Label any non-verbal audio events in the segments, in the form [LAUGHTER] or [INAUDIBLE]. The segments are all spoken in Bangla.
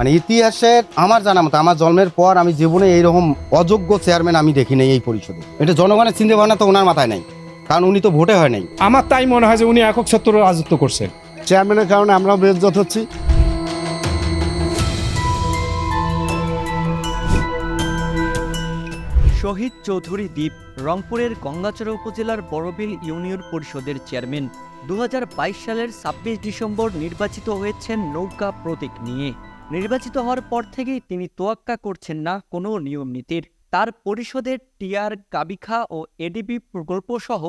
মানে ইতিহাসের আমার জানা মতো আমার জন্মের পর আমি জীবনে এইরকম অযোগ্য চেয়ারম্যান আমি দেখি নাই এই পরিষদে। এটা জনগণের চিন্তা ভাবনা তো ওনার মাথায় নাই কারণ উনি তো ভোটে হয় নাই। আমার তাই মনে হয় যে উনি একক সত্তর রাজত্ব করছেন চেয়ারম্যানের কারণে আমরাও বেজ্জত হচ্ছি। শহীদ চৌধুরী দ্বীপ রংপুরের গঙ্গাচড়া উপজেলার বড়বিল ইউনিয়ন পরিষদের চেয়ারম্যান। দু হাজার বাইশ সালের ছাব্বিশ ডিসেম্বর নির্বাচিত হয়েছেন নৌকা প্রতীক নিয়ে। নির্বাচিত হওয়ার পর থেকেই তিনি তোয়াক্কা করছেন না কোনো নিয়ম নীতির। তার পরিষদের টিআর, কাবিখা ও এডিবি প্রকল্প সহ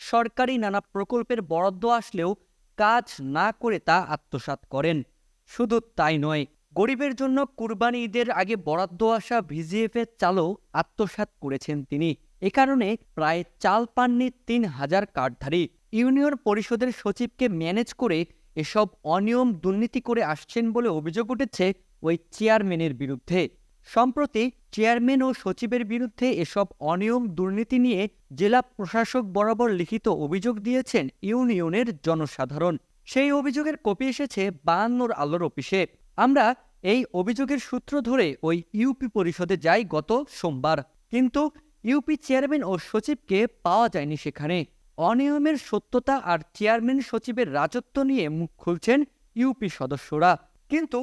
সরকারি নানা প্রকল্পের বরাদ্দ আসলেও কাজ না করে তা আত্মসাৎ করেন। শুধু তাই নয়, গরিবের জন্য কুরবানি ঈদের আগে বরাদ্দ আসা ভিজিএফ এর চালও আত্মসাৎ করেছেন তিনি। এ কারণে প্রায় চাল পাননি তিন হাজার কার্ডধারী ইউনিয়ন পরিষদের সচিবকে ম্যানেজ করে এসব অনিয়ম দুর্নীতি করে আসছেন বলে অভিযোগ উঠেছে ওই চেয়ারম্যানের বিরুদ্ধে। সম্প্রতি চেয়ারম্যান ও সচিবের বিরুদ্ধে এসব অনিয়ম দুর্নীতি নিয়ে জেলা প্রশাসক বরাবর লিখিত অভিযোগ দিয়েছেন ইউনিয়নের জনসাধারণ। সেই অভিযোগের কপি এসেছে বায়ান্নর আলোর অফিসে। আমরা এই অভিযোগের সূত্র ধরে ওই ইউপি পরিষদে যাই গত সোমবার। কিন্তু ইউপি চেয়ারম্যান ও সচিবকে পাওয়া যায়নি সেখানে। অনিয়মের সত্যতা আর চেয়ারম্যান সচিবের রাজত্ব নিয়ে মুখ খুলছেন ইউপি সদস্যরা। কিন্তু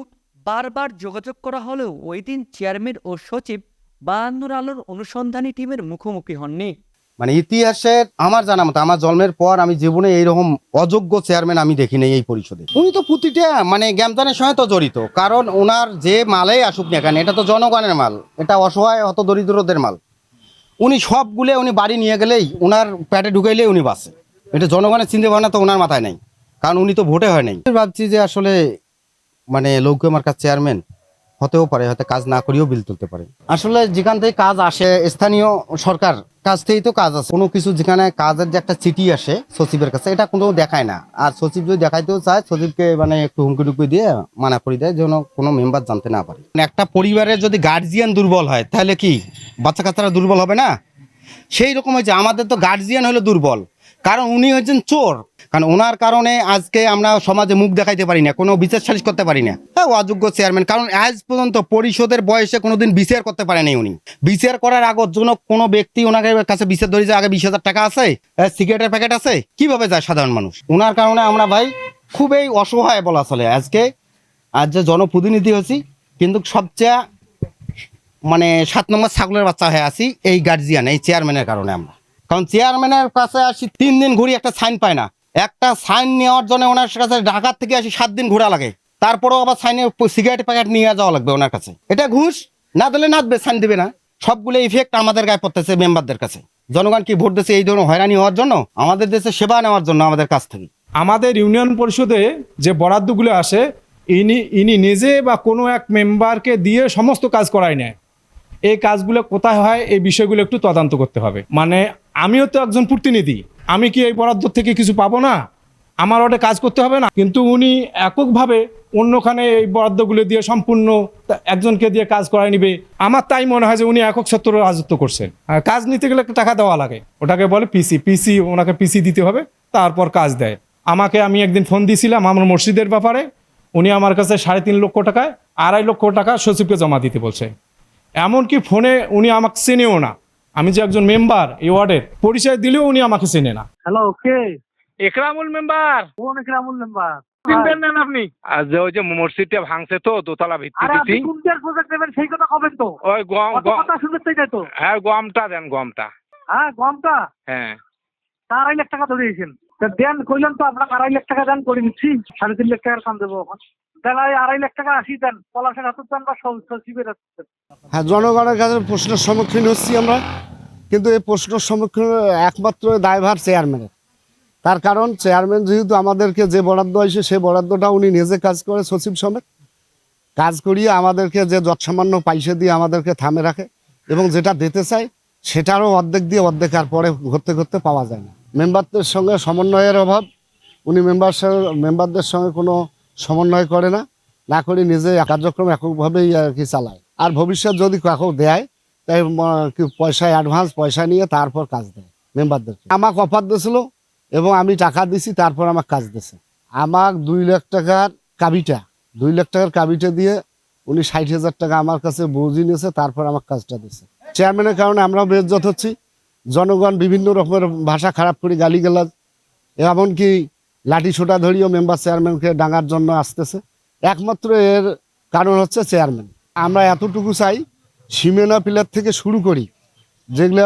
বারবার যোগাযোগ করা হলেও ওই দিন চেয়ারম্যান ও সচিব বায়ান্নর আলোর অনুসন্ধানী টিমের মুখোমুখি হননি। মানে ইতিহাসের আমার জানা মতো আমার জন্মের পর আমি জীবনে এইরকম অযোগ্য চেয়ারম্যান আমি দেখি এই পরিষদে। উনি তো প্রতিটা মানে জ্ঞানদানের সঙ্গে তো জড়িত। কারণ ওনার যে মালেই আসুক না কেন, এটা তো জনগণের মাল, এটা অসহায় হত দরিদ্রদের মাল। উনি সবগুলো উনি বাড়ি নিয়ে গেলেই ওনার প্যাটে ঢুকাইলেই উনি বাসে এটা জনগণের চিন্তা ভাবনা তো ওনার মাথায় নেই। কারণ উনি তো ভোটে হয় নাই। ভাবছি যে আসলে মানে লৌকিক মার্কার চেয়ারম্যান হতেও পারে, হয়তো কাজ না করেও বিল তুলতে পারে। আসলে যেখান থেকে কাজ আসে, স্থানীয় সরকার কাছ থেকেই তো কাজ আছে। কোনো কিছু যেখানে কাজের যে একটা চিঠি আসে সচিবের কাছে, এটা কোনো দেখায় না। আর সচিব যদি দেখাইতেও চায়, সচিবকে মানে একটু হুমকি টুকি দিয়ে মানা করে দেয়, যেন কোনো মেম্বার জানতে না পারে। মানে একটা পরিবারের যদি গার্জিয়ান দুর্বল হয়, তাহলে কি বাচ্চা কাচ্চারা দুর্বল হবে না? সেই রকম হয়েছে, আমাদের তো গার্জিয়ান হলো দুর্বল। কারণ উনি হচ্ছেন চোর। কারণ ওনার কারণে আজকে আমরা সমাজে মুখ দেখাইতে পারি না, কোনো বিচার সালিশ করতে পারি না। হ্যাঁ অযোগ্য চেয়ারম্যান কারণ আজ পর্যন্ত পরিষদের বয়সে কোনোদিন বিচার করতে পারেনি উনি। বিচার করার আগের জন্য কোনো ব্যক্তি ওনাকে কাছে বিচার ধরে যে আগে বিশ হাজার টাকা আছে সিগারেটের প্যাকেট আছে, কীভাবে যায় সাধারণ মানুষ? ওনার কারণে আমরা ভাই খুবই অসহায় বলা চলে। আজকে আজ যে জনপ্রতিনিধি হয়েছি, কিন্তু সবচেয়ে মানে সাত নম্বর ছাগলের বাচ্চা হয়ে আছি এই গার্জিয়ান এই চেয়ারম্যানের কারণে আমরা। কারণ চেয়ারম্যানের কাছে আসি, তিন দিন ঘুরি একটা সাইন পায় না। একটা সাইন নেওয়ার জন্য ওনার কাছে ঢাকার থেকে আসি সাত দিন ঘোরা লাগে। তারপরেও আবার সাইনে সিগারেট প্যাকেট নিয়ে যাওয়া লাগবে ওনার কাছে। এটা ঘুষ, না দিলে না দেবে, সাইন দিবে না। সবগুলো ইফেক্ট আমাদের গায়ে পড়তেছে মেম্বারদের কাছে। জনগণ কি ভোট দিচ্ছে এই ধরনের হয়রানি হওয়ার জন্য? আমাদের দেশে সেবা নেওয়ার জন্য আমাদের কাছ থেকে। আমাদের ইউনিয়ন পরিষদে যে বরাদ্দগুলো আসে, ইনি ইনি নিজে বা কোনো এক মেম্বারকে দিয়ে সমস্ত কাজ করায় নেয়। এই কাজগুলো কোথায় হয়, এই বিষয়গুলো একটু তদন্ত করতে হবে। মানে আমিও তো একজন প্রতিনিধি। আমি কি এই বরাদ্দ থেকে কিছু পাবো না? আমার ওটা কাজ করতে হবে না? কিন্তু উনি এককভাবে অন্যখানে এই বরাদ্দগুলো দিয়ে সম্পূর্ণ একজনকে দিয়ে কাজ করায় নিবে। আমার তাই মনে হয় যে উনি একক সত্তর রাজত্ব করছেন। আর কাজ নিতে গেলে টাকা দেওয়া লাগে। ওটাকে বলে পিসি পিসি ওনাকে পিসি দিতে হবে, তারপর কাজ দেয়। আমাকে আমি একদিন ফোন দিয়েছিলাম আমার মসজিদের ব্যাপারে। উনি আমার কাছে সাড়ে তিন লক্ষ টাকায়, আড়াই লক্ষ টাকা সচিবকে জমা দিতে বলছে। এমনকি ফোনে উনি আমাকে চেনেও না। আমি যে একজন মেম্বার এই ওয়ার্ডের পরিচয় দিলেও উনি আমাকে চেনে না। হ্যালো কে? একরামুল মেম্বার কোন একরামুল মেম্বার চিনবেন না আপনি। আর যে ওই যে মসজিদটা ভাঙছে তো দোতলা ভিত্তি দিছি কোন প্রজেক্ট নেবেন সেই কথা কবেন তো। ওই গম কথা শুনতে চাই তো। হ্যাঁ গমটা দেন গমটা। হ্যাঁ গমটা? হ্যাঁ। আড়াই লাখ টাকা ধরিয়েছেন দেন কইলেন তো আপনাকে আড়াই লাখ টাকা দেন করে নিচ্ছি সাড়ে তিন লাখ টাকার কাম দেবো এখন। হ্যাঁ জনগণের কাছে প্রশ্নের সম্মুখীন হচ্ছি আমরা, কিন্তু এই প্রশ্নের সম্মুখীন একমাত্র দায়ভার চেয়ারম্যানের তার কারণ চেয়ারম্যান যেহেতু আমাদেরকে যে বরাদ্দ হয়েছে সেই বরাদ্দটা উনি নিজে কাজ করে, সচিব সমেত। কাজ করিয়ে আমাদেরকে যে যৎসামান্য পয়সা দিয়ে আমাদেরকে থামে রাখে এবং যেটা দিতে চায়, সেটারও অর্ধেক দিয়ে অর্ধেক আর পরে ঘুরতে ঘুরতে পাওয়া যায় না। মেম্বারদের সঙ্গে সমন্বয়ের অভাব, উনি মেম্বার মেম্বারদের সঙ্গে কোনো সমন্বয় করে না না করে নিজে কার্যক্রম এককভাবেই আর কি চালায়। আর ভবিষ্যৎ যদি কাউকে দেয়, তাই পয়সা অ্যাডভান্স পয়সা নিয়ে তারপর কাজ দেয় মেম্বারদের আমাকে অফার দিয়েছিল এবং আমি টাকা দিছি তারপর আমার কাজ দিছে আমার দুই লাখ টাকার কাবিটা, দুই লাখ টাকার কাবিটা দিয়ে উনি ষাট হাজার টাকা আমার কাছে বুঝি নিয়েছে, তারপর আমার কাজটা দিয়েছে। চেয়ারম্যানের কারণে আমরাও বেজ্জত হচ্ছি। জনগণ বিভিন্ন রকমের ভাষা খারাপ করে গালিগালাজ, এমনকি লাঠি ছোটা ধরিও মেম্বার চেয়ারম্যানকে ডাঙার জন্য আসতেছে। একমাত্র এর কারণ হচ্ছে চেয়ারম্যান আমরা এতটুকু চাই, সীমেনা পিলার থেকে শুরু করি, যেগুলো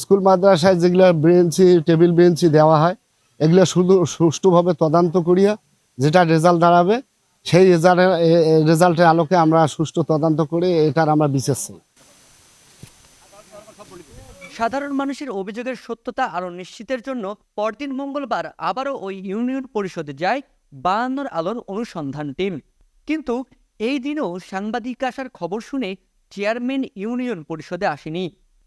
স্কুল, মাদ্রাসায় যেগুলো বেঞ্চি টেবিল বেঞ্চি দেওয়া হয়, এগুলো শুধু সুষ্ঠুভাবে তদন্ত করিয়া যেটা রেজাল্ট দাঁড়াবে, সেই রেজাল্টের রেজাল্টের আলোকে আমরা সুষ্ঠু তদন্ত করে এটার আমরা বিশেষ চাই। সাধারণ মানুষের অভিযোগের সত্যতা আরও নিশ্চিতের জন্য পরদিন মঙ্গলবার আবারও ওই ইউনিয়ন পরিষদে যায় বায়ান্নর আলোর অনুসন্ধান টিম। কিন্তু এই দিনও সাংবাদিক আসার খবর শুনে চেয়ারম্যান ইউনিয়ন পরিষদে আসেনি।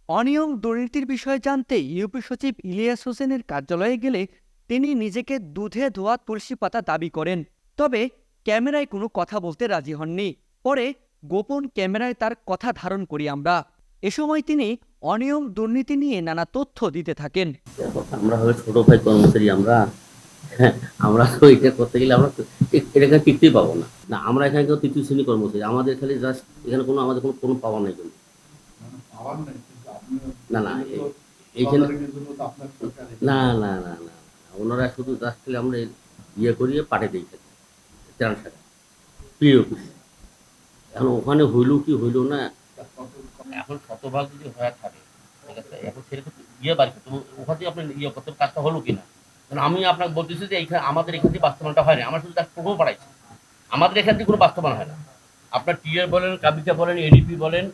অনিয়ম, দুর্নীতির বিষয়ে জানতে ইউপি সচিব ইলিয়াস হোসেনের কার্যালয়ে গেলে তিনি নিজেকে দুধে ধোয়া তুলসী পাতা দাবি করেন। তবে ক্যামেরায় কোনো কথা বলতে রাজি হননি। পরে গোপন ক্যামেরায় তার কথা ধারণ করি আমরা। এ সময় তিনি অনিয়ম দুর্নীতি নিয়ে নানা তথ্য দিতে থাকেন। আমরা হলো ছোট ভাই কর্মচারী আমরা হ্যাঁ, আমরা তো এটা করতে গেলে আমরা এটাকে টিকতেই পাবো না। না আমরা এখানে কেউ তৃতীয় শ্রেণি কর্মচারী আমাদের খালি জাস্ট এখানে কোনো আমাদের কোনো কোনো পাওয়া নাই কিন্তু। না না এইখানে না না না না ওনারা শুধু জাস্ট খালি আমরা ইয়ে করিয়ে পাঠিয়ে দিই খালি ট্রান্সফার প্রিয় অফিস এখন ওখানে হইল কি হইল না এখন শতভাগ যদি হয়ে থাকে এখন সেরকম ইয়ে বাড়ি হবে। ওখান থেকে আপনি ইয়ে করতে কাজটা হলো কিনা? কারণ আমি আপনাকে বলতেছি যে এইখানে আমাদের এখান থেকে বাস্তবায়নটা হয় না আমার শুধু তার প্রভাব পাঠাইছে আমাদের এখান থেকে কোনো বাস্তবায়ন হয় না। আপনার টিআর বলেন, কাবিতা বলেন, এডিপি বলেন,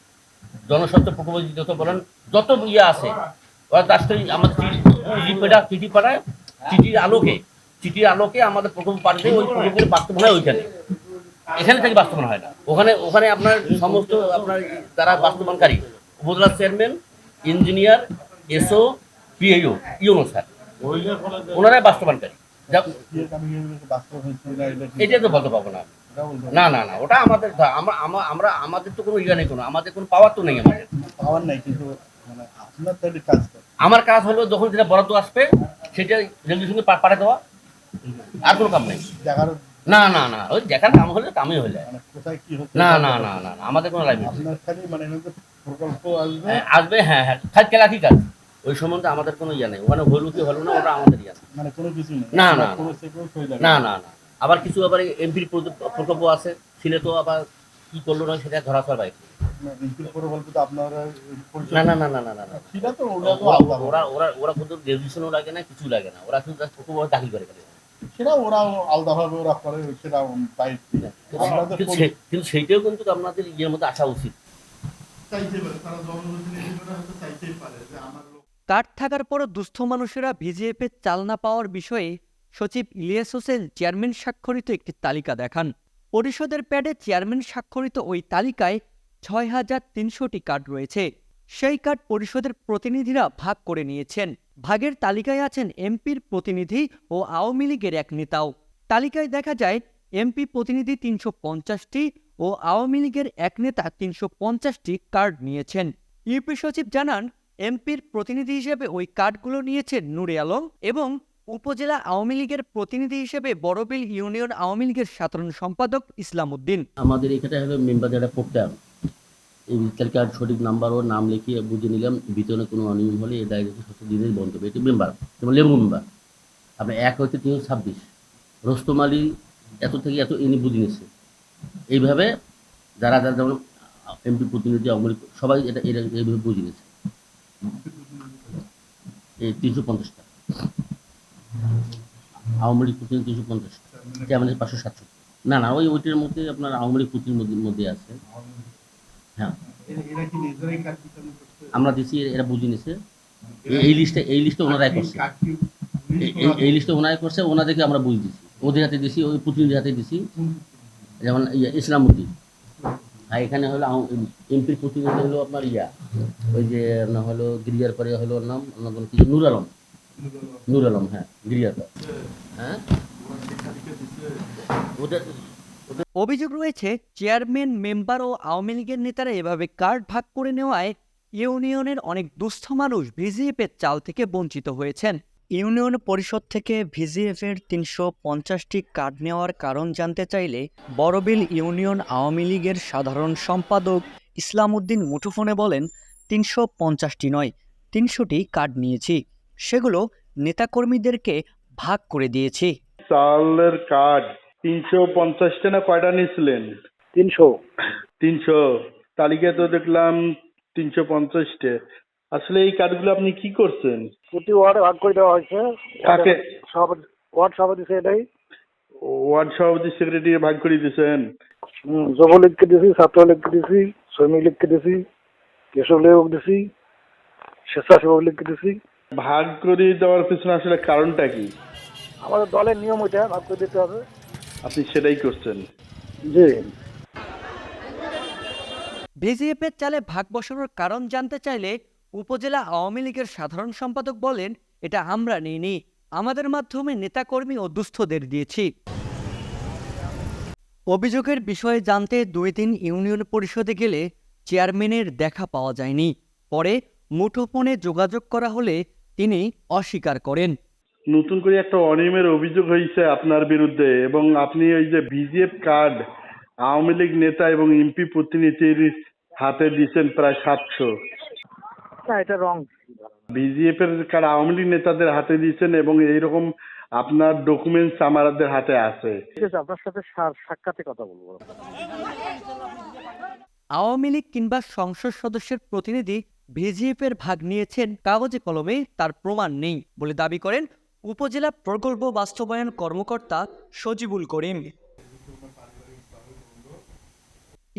[CLEARS THROAT] জনস্বার্থ প্রকল্প যত বলেন, যত ইয়ে আছে, ওরা রাষ্ট্রীয় আমাদের চিঠি পাঠা চিঠি পাঠায়, চিঠির আলোকে চিঠির আলোকে আমাদের প্রকল্প পাঠাতে ওই প্রকল্পের বাস্তবায়ন হয় ওইখানে। এখানে থেকে বাস্তবায়ন হয় না। ওখানে ওখানে আপনার সমস্ত আপনার যারা বাস্তবায়নকারী উপজেলা chairman engineer SO PIO UNO sir ওনারাই বাস্তবায়নকারী। এটা তো বলতে পারব না। না না না ওটা আমাদের আমরা আমরা আমাদের তো কোনো ইয়ে নেই কোনো আমাদের কোনো পাওয়ার তো নেই আমাদের। পাওয়ার নাই কিন্তু মানে আমার কাজ হলো যখন যেটা বরাদ্দ আসবে সেটা রেলের সঙ্গে পা- পাঠিয়ে দেওয়া। আর কোনো কাম নেই। না না না ওই দেখার কাম হলে কামই হলে মানে না না না না আমাদের কোনো মানে প্রকল্প আসবে হ্যাঁ, হ্যাঁ হ্যাঁ খালি কেলাকি কাজ ওই সম্বন্ধে আমাদের কোনো ইয়ে নেই ওখানে হলো কি হলো না ওটা আমাদের ইয়ে না। মানে কোনো না, না, কোনো হয়ে না না আবার কিছু আবার এমপির প্রকল্প আছে ছিল তো আবার কি করল না সেটা ধরা বাইরে আপনারা পরিচালনা- না না না না না না না ওরা ওরা ওরা কিন্তু রেজিস্ট্রেশনও লাগে না কিছু লাগে না ওরা শুধু প্রকল্প দাখিল করে সেটা ওরা আলাদাভাবে ওরা করে সেটা বাইরে কিন্তু সেইটাও কিন্তু আপনাদের ইয়ের মধ্যে আসা উচিত। কার্ড থাকার পরও দুস্থ মানুষেরা ভিজিএফের চাল না পাওয়ার বিষয়ে সচিব ইলিয়াস হোসেন চেয়ারম্যান স্বাক্ষরিত একটি তালিকা দেখান। পরিষদের প্যাডে চেয়ারম্যান স্বাক্ষরিত ওই তালিকায় ছয় হাজার তিনশোটি কার্ড রয়েছে। সেই কার্ড পরিষদের প্রতিনিধিরা ভাগ করে নিয়েছেন। ভাগের তালিকায় আছেন এমপির প্রতিনিধি ও আওয়ামী লীগের এক নেতাও। তালিকায় দেখা যায়, এমপি প্রতিনিধি তিনশো পঞ্চাশটি ও আওয়ামী লীগের এক নেতা তিনশো পঞ্চাশটি কার্ড নিয়েছেন। ইউপি সচিব জানান, এমপির প্রতিনিধি হিসেবে ওই কার্ডগুলো নিয়েছেন নূরে আলম এবং উপজেলা আওয়ামী লীগের প্রতিনিধি হিসেবে বড়বিল ইউনিয়ন আওয়ামী লীগের সাধারণ সম্পাদক ইসলাম উদ্দিন আমাদের এখানে হলো মেম্বার যারা পোর্টাল এই তালিকার সঠিক নাম্বার ও নাম লিখিয়ে বুঝে নিলাম, ভিতরে কোনো অনিয়ম হলে এই দায়িত্ব সত্য দিনের বন্ধ এটি মেম্বার। যেমন লেবু মেম্বার। আপনার এক হচ্ছে তিনশো ছাব্বিশ। রোস্তম আলী এত থেকে এত ইনি বুঝে নিচ্ছে এইভাবে যারা যারা যেমন এমপি প্রতিনিধি, আওয়ামী সবাই এটা এটা এইভাবে বুঝে নিচ্ছে এই তিনশো পঞ্চাশটা। আওয়ামী লীগ প্রতিনিধি তিনশো পঞ্চাশটা। আমাদের পাঁচশো সাতশো না না, ওই ওইটার মধ্যে আপনার আওয়ামী লীগ মধ্যে মধ্যে আছে। হ্যাঁ। আমরা দিছি এরা বুঝে নিছে। এই- লিস্টে এই লিস্টে ওনারাই করছে। এই- লিস্টে ওনারাই করছে ওনাদেরকে আমরা বুঝ দিছি। ওদের হাতে দিছি ওই প্রতিনিধির হাতে দিছি। যেমন ইয়া ইসলাম উদ্দিন আর এখানে হলো এমপির প্রতিনিধি হলো আপনার ইয়া। ওই যে না হলো গিরিয়ার পরে হলো ওর নাম নাম কি? নূর আলম। নূর আলম। হ্যাঁ গিরিয়ার পর হ্যাঁ? ওদের অভিযোগ রয়েছে চেয়ারম্যান মেম্বার ও আওয়ামী লীগের নেতারা এভাবে কার্ড ভাগ করে নেওয়ায় ইউনিয়নের অনেক দুস্থ মানুষ ভিজিএফের চাল থেকে বঞ্চিত হয়েছেন। ইউনিয়ন পরিষদ থেকে ভিজিএফের তিনশো পঞ্চাশটি কার্ড নেওয়ার কারণ জানতে চাইলে বড়বিল ইউনিয়ন আওয়ামী লীগের সাধারণ সম্পাদক ইসলাম উদ্দিন মুঠোফোনে বলেন তিনশো পঞ্চাশটি নয় তিনশোটি কার্ড নিয়েছি সেগুলো নেতাকর্মীদেরকে ভাগ করে দিয়েছি। চালের কার্ড তিনশো পঞ্চাশটা না কয়টা নিয়েছিলেন তিনশো। তিনশো। তালিকায় তো দেখলাম তিনশো পঞ্চাশটা। আসলে এই কার্ডগুলো আপনি কি করছেন? প্রতি ওয়ার্ডে ভাগ করে দেওয়া হয়েছে। কাকে? সভাপতি ওয়ার্ড সভাপতি সেটাই ওয়ার্ড সভাপতি সেক্রেটারি ভাগ করে দিয়েছেন? যুবলীগকে দিয়েছি ছাত্রলীগকে দিয়েছি শ্রমিক লীগকে দিয়েছি কৃষক লীগকে দিয়েছি স্বেচ্ছাসেবক লীগকে দিয়েছি। ভাগ করে দেওয়ার পিছনে আসলে কারণটা কি? আমাদের দলের নিয়ম ওইটা ভাগ করে দিতে হবে। আপনি সেটাই করছেন। জি। ভিজিএফের চালে ভাগ বসানোর কারণ জানতে চাইলে উপজেলা আওয়ামী লীগের সাধারণ সম্পাদক বলেন এটা আমরা নিইনি। আমাদের মাধ্যমে নেতাকর্মী ও দুস্থদের দিয়েছি। অভিযোগের বিষয়ে জানতে দুই দিন ইউনিয়ন পরিষদে গেলে চেয়ারম্যানের দেখা পাওয়া যায়নি। পরে মুঠোফোনে যোগাযোগ করা হলে তিনি অস্বীকার করেন। নতুন করে একটা অনিয়মের অভিযোগ হয়েছে আপনার বিরুদ্ধে এবং আপনি ওই যে বিজিএফ কার্ড আওয়ামী লীগ নেতা এবং এমপি প্রতিনিধির হাতে দিয়েছেন প্রায় সাতশো। না এটা রং বিজিএফ এর কার্ড আওয়ামী লীগ নেতাদের হাতে দিয়েছেন এবং এইরকম আপনার ডকুমেন্টস আমাদের হাতে আছে। ঠিক আছে আপনার সাথে সা- সাক্ষাতে কথা বলব। আওয়ামী লীগ কিংবা সংসদ সদস্যের প্রতিনিধি ভিজিএফের ভাগ নিয়েছেন কাগজে কলমে তার প্রমাণ নেই বলে দাবি করেন উপজেলা প্রকল্প বাস্তবায়ন কর্মকর্তা সজিবুল করিম।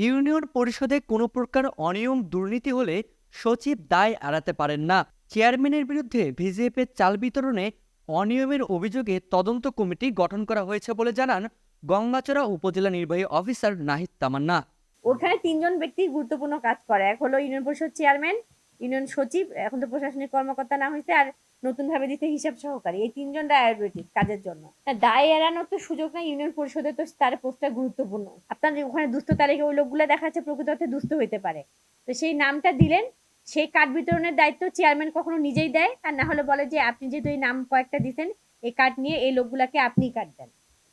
ইউনিয়ন পরিষদে কোনো প্রকার অনিয়ম, দুর্নীতি হলে সচিব দায় এড়াতে পারেন না। চেয়ারম্যানের বিরুদ্ধে ভিজিএফের চাল বিতরণে অনিয়মের অভিযোগে তদন্ত কমিটি গঠন করা হয়েছে বলে জানান গঙ্গাচড়া উপজেলা নির্বাহী অফিসার নাহিদ তামান্না। ওখানে তিনজন ব্যক্তি গুরুত্বপূর্ণ কাজ করে। এক হলো ইউনিয়ন পরিষদ চেয়ারম্যান, ইউনিয়ন সচিব, এখন তো প্রশাসনিক কর্মকর্তা না হয়েছে আর নতুন ভাবে দিতে হিসাব সহকারী। এই তিনজন ডায়াবেটিস কাজের জন্য। দায় এড়ানোর তো সুযোগ নাই ইউনিয়ন পরিষদে তো তার পোস্টটা গুরুত্বপূর্ণ। আপনার ওখানে দুস্থ তালিকা, ওই লোকগুলো দেখা যাচ্ছে প্রকৃত অর্থে দুস্থ হইতে পারে। তো সেই নামটা দিলেন সেই কার্ড বিতরণের দায়িত্ব চেয়ারম্যান কখনো নিজেই দেয়, আর না হলে বলে যে আপনি যেহেতু এই নাম কয়েকটা দিতেন এই কার্ড নিয়ে এই লোকগুলাকে আপনিই কার্ড দেন।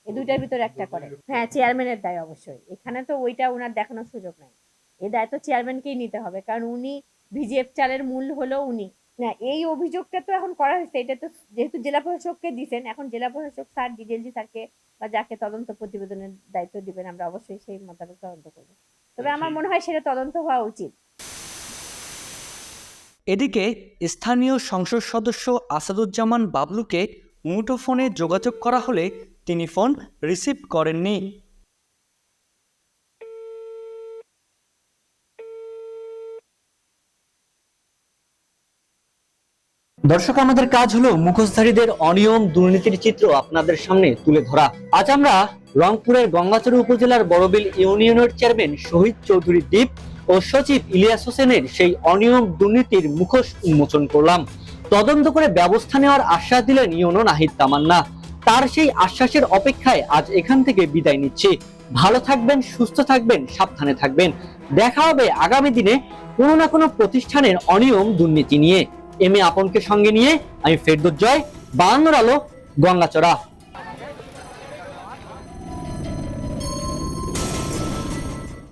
এই দুইটার ভিতরে একটা করে। হ্যাঁ চেয়ারম্যানের দায় অবশ্যই। এখানে তো ওইটা ওনার দেখানোর সুযোগ নাই। এই দায়িত্ব চেয়ারম্যানকেই নিতে হবে, কারণ উনি ভিজিএফ চালের মূল হলো উনি। না এই অভিযোগটা তো এখন করা হয়েছে। এটা তো যেহেতু জেলা প্রশাসককে দিছেন এখন জেলা প্রশাসক স্যার ডিজেলজি স্যারকে বা যাকে তদন্ত প্রতিবেদনের দায়িত্ব দিবেন আমরা অবশ্যই সেই মোতাবেক তদন্ত করব। তবে আমার মনে হয় সেটা তদন্ত হওয়া উচিত। এদিকে স্থানীয় সংসদ সদস্য আসাদুজ্জামান বাবলুকে মুঠোফোনে যোগাযোগ করা হলে তিনি ফোন রিসিভ করেননি। দর্শক, আমাদের কাজ হলো মুখোশধারীদের অনিয়ম দুর্নীতির চিত্র আপনাদের সামনে তুলে ধরা। আজ আমরা রংপুরের গঙ্গাচড়া উপজেলার বড়বিল ইউনিয়নের চেয়ারম্যান শহীদ চৌধুরী দ্বীপ ও সচিব ইলিয়াস হোসেনের সেই অনিয়ম দুর্নীতির মুখোশ উন্মোচন করলাম। তদন্ত করে ব্যবস্থা নেওয়ার আশ্বাস দিলেন ইউনো নাহিদ তামান্না। তার সেই আশ্বাসের অপেক্ষায় আজ এখান থেকে বিদায় নিচ্ছি। ভালো থাকবেন, সুস্থ থাকবেন, সাবধানে থাকবেন। দেখা হবে আগামী দিনে কোনো না কোনো প্রতিষ্ঠানের অনিয়ম দুর্নীতি নিয়ে। এম এ আপনকে সঙ্গে নিয়ে আমি ফেরদুজ্জয় বায়ান্নর আলো গঙ্গাচড়া।